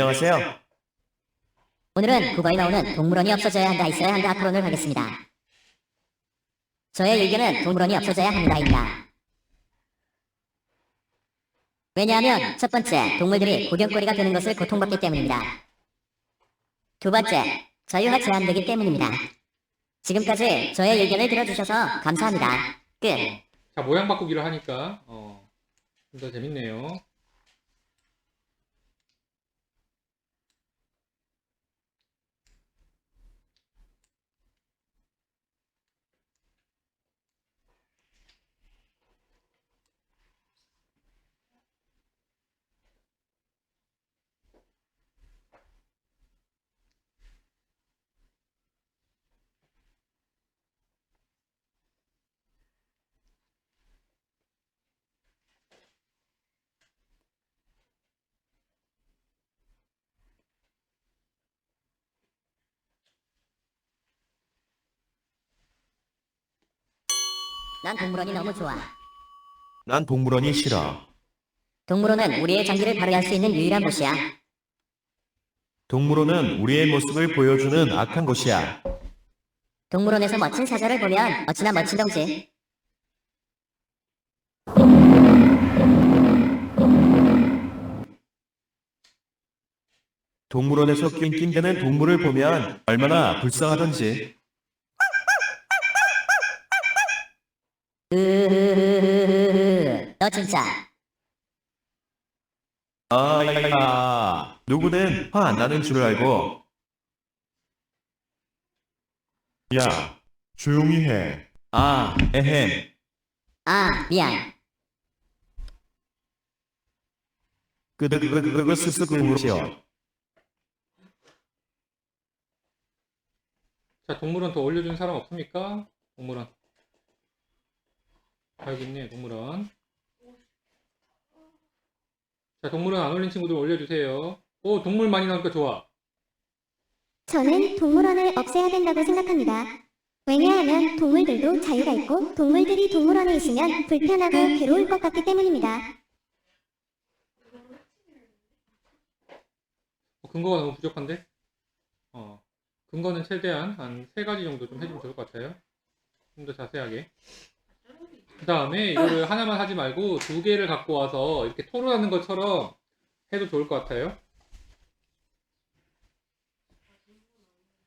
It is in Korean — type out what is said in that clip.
안녕하세요. 오늘은 국어에 나오는 동물원이 없어져야 한다 있어야 한다 토론을 하겠습니다. 저의 의견은 동물원이 없어져야 합니다입니다. 왜냐하면 첫 번째, 동물들이 구경거리가 되는 것을 고통받기 때문입니다. 두 번째, 자유가 제한되기 때문입니다. 지금까지 저의 의견을 들어주셔서 감사합니다. 끝. 자, 모양 바꾸기를 하니까, 어, 좀 더 재밌네요. 난 동물원이 너무 좋아. 난 동물원이 싫어. 동물원은 우리의 장기를 발휘할 수 있는 유일한 곳이야. 동물원은 우리의 모습을 보여주는 악한 곳이야. 동물원에서 멋진 사자를 보면 어찌나 멋진 덩지. 동물원에서 낑낑대는 동물을 보면 얼마나 불쌍하던지. 너 진짜 아, 야, 누구는 화 안 나는 줄 알고. 야, 조용히 해. 아, 에헴. 아 미안. 끄덕끄덕끄덕 스스그무시오. 자, 동물원 더 올려준 사람 없습니까? 동물원. 아, 여기 있네, 동물원. 자, 동물원 안 올린 친구들 올려주세요. 오, 동물 많이 나오니까 좋아. 저는 동물원을 없애야 된다고 생각합니다. 왜냐하면 동물들도 자유가 있고 동물들이 동물원에 있으면 불편하고 괴로울 것 같기 때문입니다. 어, 근거가 너무 부족한데? 어, 근거는 최대한 한 세 가지 정도 좀 해주면 좋을 것 같아요. 좀 더 자세하게. 그 다음에 이거를 하나만 하지 말고 두 개를 갖고 와서 이렇게 토론하는 것처럼 해도 좋을 것 같아요.